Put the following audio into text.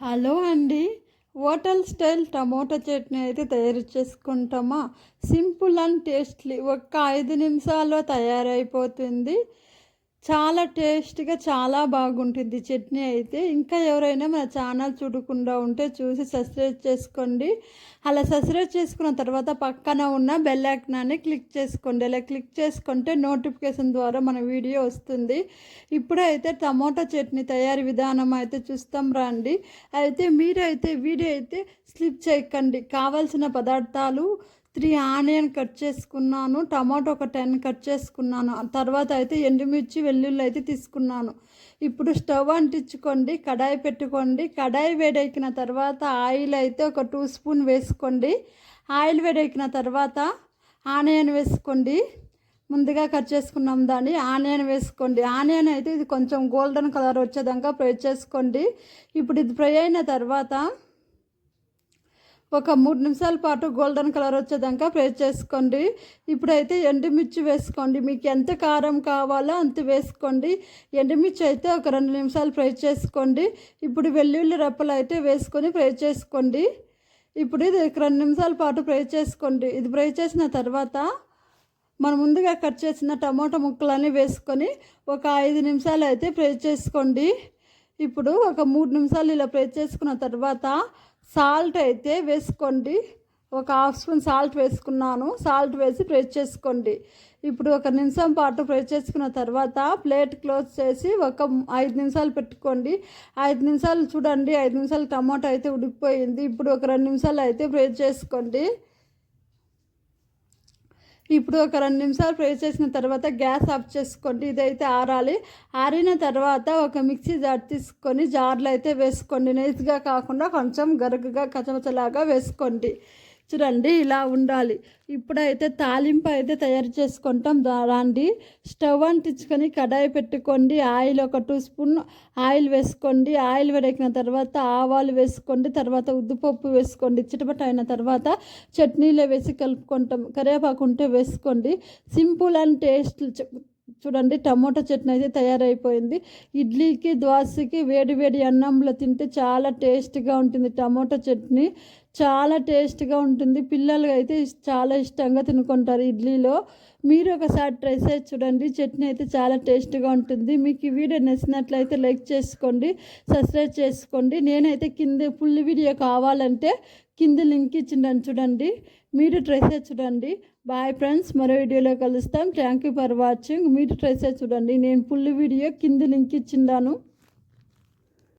Hello అండి. Hotel style tomato chutney అయితే తయారు చేసుకుంటామా? సింపుల్ అండ్ టేస్ట్లీ ఒక్క ఐదు నిమిషాల్లో తయారైపోతుంది. చాలా టేస్ట్గా చాలా బాగుంటుంది. చట్నీ అయితే ఇంకా ఎవరైనా మన ఛానల్ చూడకుండా ఉంటే చూసి సబ్స్క్రైబ్ చేసుకోండి. అలా సబ్స్క్రైబ్ చేసుకున్న తర్వాత పక్కన ఉన్న బెల్ ఐకనాన్ని క్లిక్ చేసుకోండి. అలా క్లిక్ చేసుకుంటే నోటిఫికేషన్ ద్వారా మన వీడియో వస్తుంది. ఇప్పుడైతే టమోటా చట్నీ తయారీ విధానం అయితే చూస్తాం రండి. అయితే మీరైతే వీడియో అయితే స్లిప్ చేయకండి. కావాల్సిన పదార్థాలు త్రీ ఆనియన్ కట్ చేసుకున్నాను టమాటో ఒక టెన్ కట్ చేసుకున్నాను. తర్వాత అయితే ఎండుమిర్చి వెల్లుల్లి అయితే తీసుకున్నాను. ఇప్పుడు స్టవ్ అంటించుకోండి కడాయి పెట్టుకోండి. కడాయి వేడెక్కిన తర్వాత ఆయిల్ అయితే ఒక టూ స్పూన్ వేసుకోండి. ఆయిల్ వేడెక్కిన తర్వాత ఆనియన్ వేసుకోండి. ముందుగా కట్ చేసుకున్నాం దాన్ని ఆనియన్ వేసుకోండి. ఆనియన్ అయితే ఇది కొంచెం గోల్డెన్ కలర్ వచ్చేదాకా ఫ్రై చేసుకోండి. ఇప్పుడు ఇది ఫ్రై అయిన తర్వాత ఒక మూడు నిమిషాల పాటు గోల్డెన్ కలర్ వచ్చేదాకా ఫ్రై చేసుకోండి. ఇప్పుడైతే ఎండుమిర్చి వేసుకోండి. మీకు ఎంత కారం కావాలో అంత వేసుకోండి. ఎండుమిర్చి అయితే ఒక రెండు నిమిషాలు ఫ్రై చేసుకోండి. ఇప్పుడు వెల్లుల్లి రెప్పలు అయితే వేసుకొని ఫ్రై చేసుకోండి. ఇప్పుడు ఇది రెండు నిమిషాల పాటు ఫ్రై చేసుకోండి. ఇది ఫ్రై చేసిన తర్వాత మనం ముందుగా కట్ చేసిన టమాటా ముక్కలన్నీ వేసుకొని ఒక ఐదు నిమిషాలు అయితే ఫ్రై చేసుకోండి. ఇప్పుడు ఒక మూడు నిమిషాలు ఇలా ఫ్రై చేసుకున్న తర్వాత సాల్ట్ అయితే వేసుకోండి. ఒక హాఫ్ స్పూన్ సాల్ట్ వేసుకున్నాను. సాల్ట్ వేసి ఫ్రై చేసుకోండి. ఇప్పుడు ఒక నిమిషం పాటు ఫ్రై చేసుకున్న తర్వాత ప్లేట్ క్లోజ్ చేసి ఒక ఐదు నిమిషాలు పెట్టుకోండి. ఐదు నిమిషాలు చూడండి. ఐదు నిమిషాలు టమాటో అయితే ఉడికిపోయింది. ఇప్పుడు ఒక రెండు నిమిషాలు అయితే ఫ్రై చేసుకోండి. ఇప్పుడు ఒక రెండు నిమిషాలు ఫ్రై చేసిన తర్వాత గ్యాస్ ఆఫ్ చేసుకోండి ఇదైతే ఆరాలి. ఆరిన తర్వాత ఒక మిక్సీ జార్ తీసుకొని జార్లో అయితే వేసుకోండి. నైస్గా కాకుండా కొంచెం గరుగ్గా కచమచలాగా వేసుకోండి. చూడండి ఇలా ఉండాలి. ఇప్పుడైతే తాలింపు అయితే తయారు చేసుకుంటాం. రాండి. స్టవ్ అంటించుకొని కడాయి పెట్టుకోండి. ఆయిల్ ఒక టూ స్పూన్ ఆయిల్ వేసుకోండి. ఆయిల్ వేడెక్కిన తర్వాత ఆవాలు వేసుకోండి. తర్వాత ఉద్దుపప్పు వేసుకోండి. చిటపట అయిన తర్వాత చట్నీలో వేసి కలుపుకుంటాం. కరివేపాకు ఉంటే వేసుకోండి. సింపుల్ అండ్ టేస్ట్ చూడండి టమోటా చట్నీ అయితే తయారైపోయింది. ఇడ్లీకి దోశకి వేడి వేడి అన్నంలో తింటే చాలా టేస్ట్గా ఉంటుంది టమోటా చట్నీ. చాలా టేస్ట్గా ఉంటుంది. పిల్లలు అయితే చాలా ఇష్టంగా తినుకుంటారు ఇడ్లీలో. మీరు ఒకసారి ట్రై చేసి చూడండి. చట్నీ అయితే చాలా టేస్ట్గా ఉంటుంది. మీకు ఈ వీడియో నచ్చినట్లయితే లైక్ చేసుకోండి సబ్స్క్రైబ్ చేసుకోండి. నేనైతే కింద ఫుల్ వీడియో కావాలంటే కింద లింక్ ఇచ్చిండని చూడండి. మీరు ట్రై చేసి చూడండి. బాయ్ ఫ్రెండ్స్ మరో వీడియోలో కలుస్తాం. Thank you for watching. మీరు ట్రై చేసి చూడండి. నేను ఫుల్ వీడియో కింద లింక్ ఇచ్చిండాను